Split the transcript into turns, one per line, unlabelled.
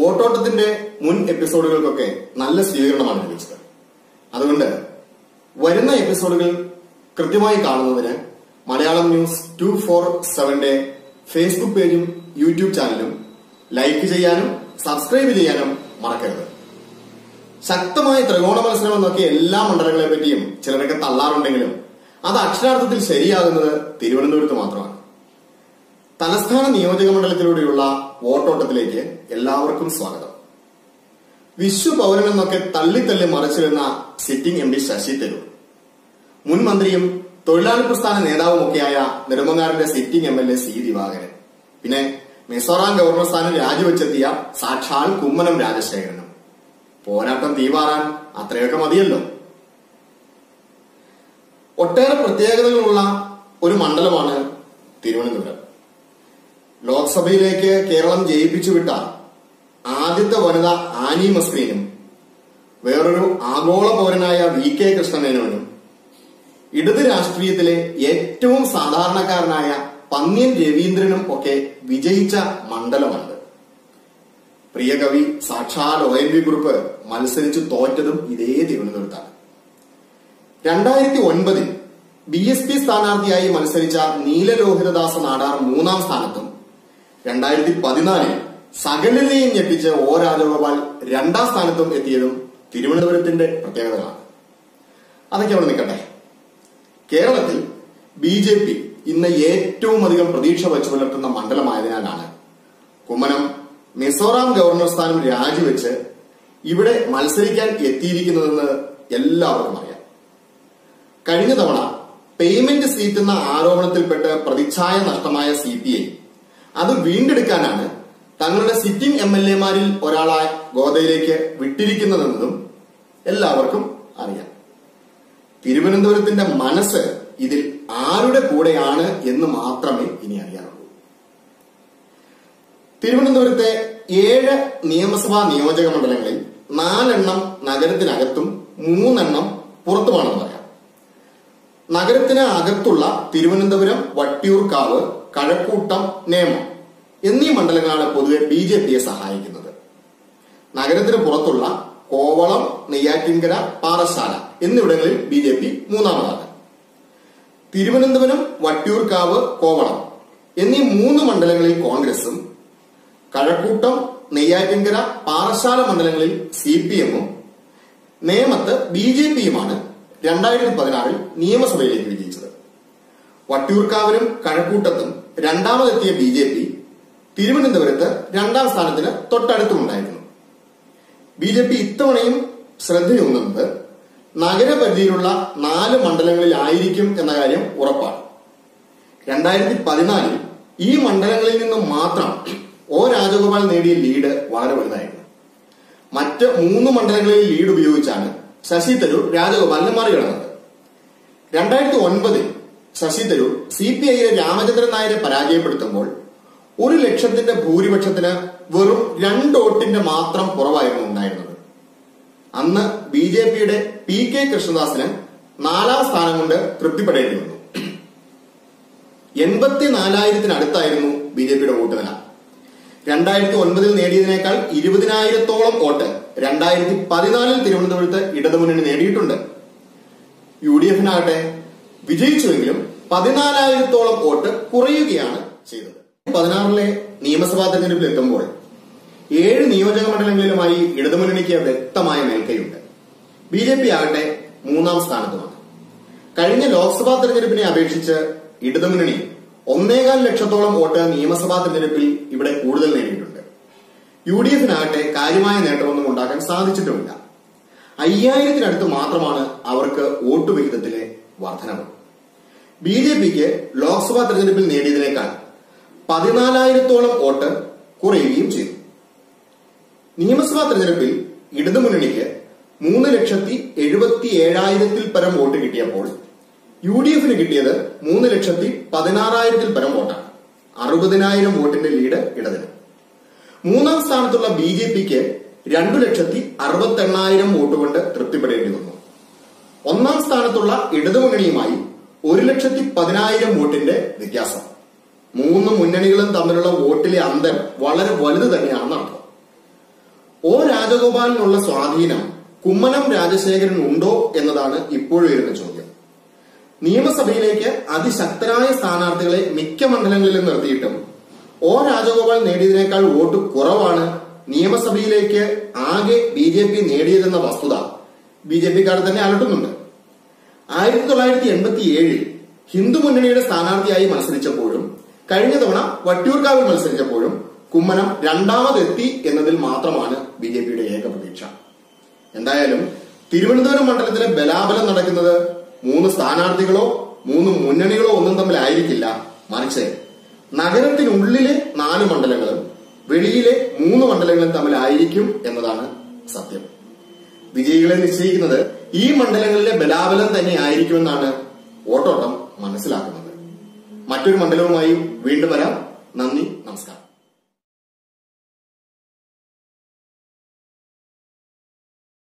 വോട്ടോട്ടത്തിന്റെ മുൻ എപ്പിസോഡുകൾക്കൊക്കെ നല്ല സ്വീകരണമാണ് ലഭിച്ചത്. അതുകൊണ്ട് വരുന്ന എപ്പിസോഡുകൾ കൃത്യമായി കാണുന്നതിന് മലയാളം ന്യൂസ് ടു ഫോർ സെവന്റെ ഫേസ്ബുക്ക് പേജും യൂട്യൂബ് ചാനലും ലൈക്ക് ചെയ്യാനും സബ്സ്ക്രൈബ് ചെയ്യാനും മറക്കരുത്. ശക്തമായ ത്രികോണ മത്സരം എന്നൊക്കെ എല്ലാ മണ്ഡലങ്ങളെ പറ്റിയും ചിലരൊക്കെ തള്ളാറുണ്ടെങ്കിലും അത് അക്ഷരാർത്ഥത്തിൽ ശരിയാകുന്നത് തിരുവനന്തപുരത്ത് മാത്രമാണ്. തലസ്ഥാന നിയോജക മണ്ഡലത്തിലൂടെയുള്ള വോട്ടോട്ടത്തിലേക്ക് എല്ലാവർക്കും സ്വാഗതം. വിശ്വ തള്ളി തള്ളി മറിച്ചിരുന്ന sitting M P Shashi Tharoor. മുൻ മന്ത്രിയും തൊഴിലാളി പ്രസ്ഥാന നേതാവുമൊക്കെയായ നെടുമങ്ങാറിന്റെ sitting M L A C Divakaran. പിന്നെ മിസോറാം ഗവർണർ സ്ഥാനം രാജിവെച്ചെത്തിയ സാക്ഷാൽ കുമ്മനം രാജശേഖരനും. പോരാട്ടം തീവാറാൻ അത്രയൊക്കെ മതിയല്ലോ. ഒട്ടേറെ പ്രത്യേകതകളുള്ള ഒരു മണ്ഡലമാണ് തിരുവനന്തപുരം. ലോക്സഭയിലേക്ക് കേരളം ജയിപ്പിച്ചു വിട്ട ആദ്യത്തെ വനിത ആനി മസ്ക്രീനും വേറൊരു ആഗോള പൗരനായ വി കെ കൃഷ്ണമേനോനും ഇടത് രാഷ്ട്രീയത്തിലെ ഏറ്റവും സാധാരണക്കാരനായ പന്ന്യൻ രവീന്ദ്രനും ഒക്കെ വിജയിച്ച മണ്ഡലമുണ്ട് പ്രിയ കവി സാക്ഷാൽ ഒ എൻ വി കുറിപ്പ് മത്സരിച്ച് തോറ്റതും ഇതേ തിരുവനന്തപുരത്താണ്. രണ്ടായിരത്തി ഒൻപതിൽ ബി എസ് പി സ്ഥാനാർത്ഥിയായി മത്സരിച്ച നീലലോഹിതദാസ നാടാർ മൂന്നാം സ്ഥാനത്തും. രണ്ടായിരത്തി പതിനാലിൽ സകലിനെയും ഞെട്ടിച്ച് ഒ രാജഗോപാൽ രണ്ടാം സ്ഥാനത്തും എത്തിയതും തിരുവനന്തപുരത്തിന്റെ പ്രത്യേകതകളാണ്. അതൊക്കെ അവിടെ നിൽക്കട്ടെ. കേരളത്തിൽ ബി ജെ പി ഇന്ന് ഏറ്റവും അധികം പ്രതീക്ഷ വച്ചു പുലർത്തുന്ന മണ്ഡലമായതിനാലാണ് കുമ്മനം മിസോറാം ഗവർണർ സ്ഥാനം രാജിവെച്ച് ഇവിടെ മത്സരിക്കാൻ എത്തിയിരിക്കുന്നതെന്ന് എല്ലാവർക്കും അറിയാം. കഴിഞ്ഞ തവണ പേയ്മെന്റ് സീറ്റ് എന്ന ആരോപണത്തിൽപ്പെട്ട് പ്രതിച്ഛായ നഷ്ടമായ സി പി ഐ അത് വീണ്ടെടുക്കാനാണ് തങ്ങളുടെ സിറ്റിംഗ് എം എൽ എമാരിൽ ഒരാളായ ഗോദയിലേക്ക് വിട്ടിരിക്കുന്നതെന്നതും എല്ലാവർക്കും അറിയാം. തിരുവനന്തപുരത്തിന്റെ മനസ്സ് ഇതിൽ ആരുടെ കൂടെയാണ് എന്ന് മാത്രമേ ഇനി അറിയാറുള്ളൂ. തിരുവനന്തപുരത്തെ ഏഴ് നിയമസഭാ നിയോജക മണ്ഡലങ്ങളിൽ നാലെണ്ണം നഗരത്തിനകത്തും മൂന്നെണ്ണം പുറത്തുമാണെന്ന് പറയാം. നഗരത്തിന് അകത്തുള്ള തിരുവനന്തപുരം വട്ടിയൂർക്കാവ് കഴക്കൂട്ടം നേമം എന്നീ മണ്ഡലങ്ങളാണ് പൊതുവെ ബി ജെ പിയെ സഹായിക്കുന്നത്. നഗരത്തിന് പുറത്തുള്ള കോവളം നെയ്യാറ്റിൻകര പാറശാല എന്നിവിടങ്ങളിൽ ബി ജെ പി മൂന്നാമതാണ് തിരുവനന്തപുരം വട്ടിയൂർക്കാവ് കോവളം എന്നീ മൂന്ന് മണ്ഡലങ്ങളിൽ കോൺഗ്രസും കഴക്കൂട്ടം നെയ്യാറ്റിൻകര പാറശാല മണ്ഡലങ്ങളിൽ സി പി എമ്മും നേമത്ത് ബി ജെ പിയുമാണ് രണ്ടായിരത്തി പതിനാറിൽ നിയമസഭയിലേക്ക് വിജയിച്ചത്. വട്ടിയൂർക്കാവിലും കഴക്കൂട്ടത്തും രണ്ടാമതെത്തിയ ബി ജെ പി തിരുവനന്തപുരത്ത് രണ്ടാം സ്ഥാനത്തിന് തൊട്ടടുത്തുമുണ്ടായിരുന്നു. ബി ജെ പി ഇത്തവണയും ശ്രദ്ധയൂന്നുന്നത് നഗരപരിധിയിലുള്ള നാല് മണ്ഡലങ്ങളിലായിരിക്കും എന്ന കാര്യം ഉറപ്പാണ്. രണ്ടായിരത്തി പതിനാലിൽ ഈ മണ്ഡലങ്ങളിൽ നിന്നും മാത്രം ഒ രാജഗോപാൽ നേടിയ ലീഡ് വളരെ വലുതായിരുന്നു. മറ്റ് മൂന്ന് മണ്ഡലങ്ങളിൽ ലീഡ് ഉപയോഗിച്ചാണ് ശശി തരൂർ രാജഗോപാലിനെ മറികടന്നത്. രണ്ടായിരത്തി ഒൻപതിൽ ശശി തരൂർ സി പി ഐയിലെ രാമചന്ദ്രൻ നായരെ പരാജയപ്പെടുത്തുമ്പോൾ ഒരു ലക്ഷത്തിന്റെ ഭൂരിപക്ഷത്തിന് വെറും രണ്ട് വോട്ടിന്റെ മാത്രം കുറവായിരുന്നു ഉണ്ടായിരുന്നത്. അന്ന് ബി ജെ പിയുടെ പി കെ കൃഷ്ണദാസിന് നാലാം സ്ഥാനം കൊണ്ട് തൃപ്തിപ്പെടേണ്ടി വന്നു. എൺപത്തിനാലായിരത്തിനടുത്തായിരുന്നു ബി ജെ പിയുടെ വോട്ട് നില രണ്ടായിരത്തി ഒൻപതിൽ നേടിയതിനേക്കാൾ ഇരുപതിനായിരത്തോളം വോട്ട് രണ്ടായിരത്തി പതിനാലിൽ തിരുവനന്തപുരത്ത് ഇടതുമുന്നണി നേടിയിട്ടുണ്ട്. യു ഡി എഫിനാകട്ടെ വിജയിച്ചുവെങ്കിലും പതിനാലായിരത്തോളം വോട്ട് കുറയുകയാണ് ചെയ്തത്. പതിനാറിലെ നിയമസഭാ തെരഞ്ഞെടുപ്പിൽ എത്തുമ്പോൾ ഏഴ് നിയോജക മണ്ഡലങ്ങളിലുമായി ഇടതുമുന്നണിക്ക് വ്യക്തമായ മേൽക്കൈയുണ്ട്. ബി ജെ പി ആകട്ടെ മൂന്നാം സ്ഥാനത്തുമാണ്. കഴിഞ്ഞ ലോക്സഭാ തെരഞ്ഞെടുപ്പിനെ അപേക്ഷിച്ച് ഇടതുമുന്നണി ഒന്നേകാൽ ലക്ഷത്തോളം വോട്ട് നിയമസഭാ തെരഞ്ഞെടുപ്പിൽ ഇവിടെ കൂടുതൽ നേടിയിട്ടുണ്ട്. യു ഡി എഫിനാകട്ടെ കാര്യമായ നേട്ടമൊന്നും ഉണ്ടാക്കാൻ സാധിച്ചിട്ടുമില്ല. അയ്യായിരത്തിനടുത്ത് മാത്രമാണ് അവർക്ക് വോട്ട് വിഹിതത്തിലെ വർധനവ്. ബി ജെ പിക്ക് ലോക്സഭാ തെരഞ്ഞെടുപ്പിൽ നേടിയതിനേക്കാൾ പതിനാലായിരത്തോളം വോട്ട് കുറയുകയും ചെയ്തു. നിയമസഭാ തെരഞ്ഞെടുപ്പിൽ ഇടതുമുന്നണിക്ക് മൂന്ന് ലക്ഷത്തി എഴുപത്തി ഏഴായിരത്തിൽ പരം വോട്ട് കിട്ടിയപ്പോൾ യു ഡി എഫിന് കിട്ടിയത് മൂന്ന് ലക്ഷത്തി പതിനാറായിരത്തിൽ പരം വോട്ടാണ്. അറുപതിനായിരം വോട്ടിന്റെ ലീഡ് ഇടതിന്. മൂന്നാം സ്ഥാനത്തുള്ള ബി ജെ പിക്ക് രണ്ടു ലക്ഷത്തി അറുപത്തെണ്ണായിരം വോട്ട് കൊണ്ട് തൃപ്തിപ്പെടേണ്ടി വന്നു. ഒന്നാം സ്ഥാനത്തുള്ള ഇടതുമുന്നണിയുമായി ഒരു ലക്ഷത്തി പതിനായിരം വോട്ടിന്റെ വ്യത്യാസം. മൂന്ന് മുന്നണികളും തമ്മിലുള്ള വോട്ടിലെ അന്തരം വളരെ വലുത് തന്നെയാണെന്ന് അർത്ഥം. രാജഗോപാലിനുള്ള സ്വാധീനം കുമ്മനം രാജശേഖരൻ ഉണ്ടോ എന്നതാണ് ഇപ്പോഴും വരുന്ന ചോദ്യം. നിയമസഭയിലേക്ക് അതിശക്തരായ സ്ഥാനാർത്ഥികളെ മിക്ക മണ്ഡലങ്ങളിലും നിർത്തിയിട്ടും ഒ രാജഗോപാൽ നേടിയതിനേക്കാൾ വോട്ട് കുറവാണ് നിയമസഭയിലേക്ക് ആകെ ബി ജെ പി നേടിയതെന്ന വസ്തുത ബി ജെ പിക്കാർ തന്നെ അലട്ടുന്നുണ്ട്. ആയിരത്തി തൊള്ളായിരത്തി എൺപത്തി ഏഴിൽ ഹിന്ദു മുന്നണിയുടെ സ്ഥാനാർത്ഥിയായി മത്സരിച്ചപ്പോഴും കഴിഞ്ഞ തവണ വട്ടിയൂർക്കാവിൽ മത്സരിച്ചപ്പോഴും കുമ്മനം രണ്ടാമതെത്തി എന്നതിൽ മാത്രമാണ് ബി ജെ പിയുടെ ഏക പ്രതീക്ഷ. എന്തായാലും തിരുവനന്തപുരം മണ്ഡലത്തിലെ ബലാബലം നടക്കുന്നത് മൂന്ന് സ്ഥാനാർത്ഥികളോ മൂന്ന് മുന്നണികളോ ഒന്നും തമ്മിലായിരിക്കില്ല മറിച്ച് നഗരത്തിനുള്ളിലെ നാല് മണ്ഡലങ്ങളും വെളിയിലെ മൂന്ന് മണ്ഡലങ്ങളും തമ്മിലായിരിക്കും എന്നതാണ് സത്യം. വിജയികളെ നിശ്ചയിക്കുന്നത് ഈ മണ്ഡലങ്ങളിലെ ബലാബലം തന്നെ ആയിരിക്കുമെന്നാണ് ഓട്ടോട്ടം മനസ്സിലാക്കുന്നത്. മറ്റൊരു മണ്ഡലവുമായി വീണ്ടും വരാം. നന്ദി നമസ്കാരം.